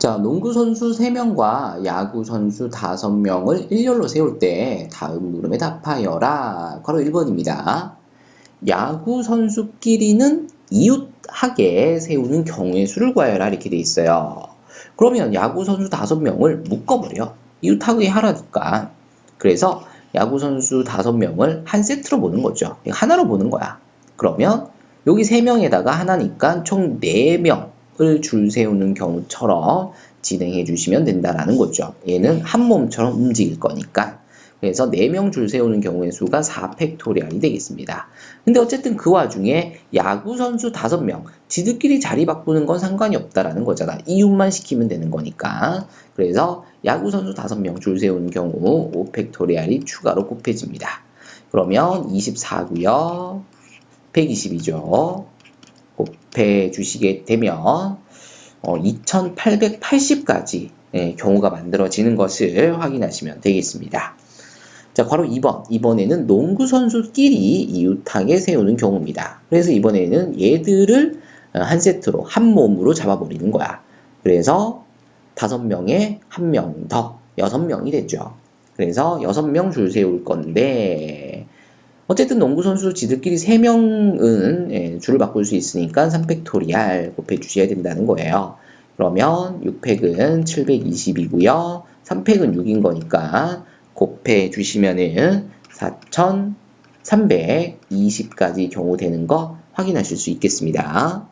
자, 농구 선수 3명과 야구 선수 5명을 일렬로 세울 때 다음 물음에 답하여라. 바로 1번입니다. 야구 선수끼리는 이웃하게 세우는 경우의 수를 구하여라 이렇게 돼 있어요. 그러면 야구 선수 5명을 묶어버려. 이웃하게 하라니까. 그래서 야구 선수 5명을 한 세트로 보는 거죠. 하나로 보는 거야. 그러면 여기 3명에다가 하나니까 총 4명 을 줄 세우는 경우처럼 진행해 주시면 된다라는 거죠. 얘는 한 몸처럼 움직일 거니까. 그래서 4명 줄 세우는 경우의 수가 4팩토리알이 되겠습니다. 근데 어쨌든 그 와중에 야구 선수 5명, 지들끼리 자리 바꾸는 건 상관이 없다라는 거잖아. 이웃만 시키면 되는 거니까. 그래서 야구 선수 5명 줄 세우는 경우 5팩토리알이 추가로 곱해집니다. 그러면 24고요. 120이죠. 곱해 주시게 되면 어, 2880까지 예, 경우가 만들어지는 것을 확인하시면 되겠습니다. 자, 바로 2번. 이번에는 농구 선수끼리 이웃하게 세우는 경우입니다. 그래서 이번에는 얘들을 어, 한 세트로 한 몸으로 잡아버리는 거야. 그래서 다섯 명에 한 명 더, 여섯 명이 되죠. 그래서 여섯 명 줄 세울 건데 어쨌든 농구 선수 지들끼리 3명은 예, 줄을 바꿀 수 있으니까 3팩토리알 곱해 주셔야 된다는 거예요. 그러면 6팩은 720이고요. 3팩은 6인 거니까 곱해 주시면은 4320까지 경우 되는 거 확인하실 수 있겠습니다.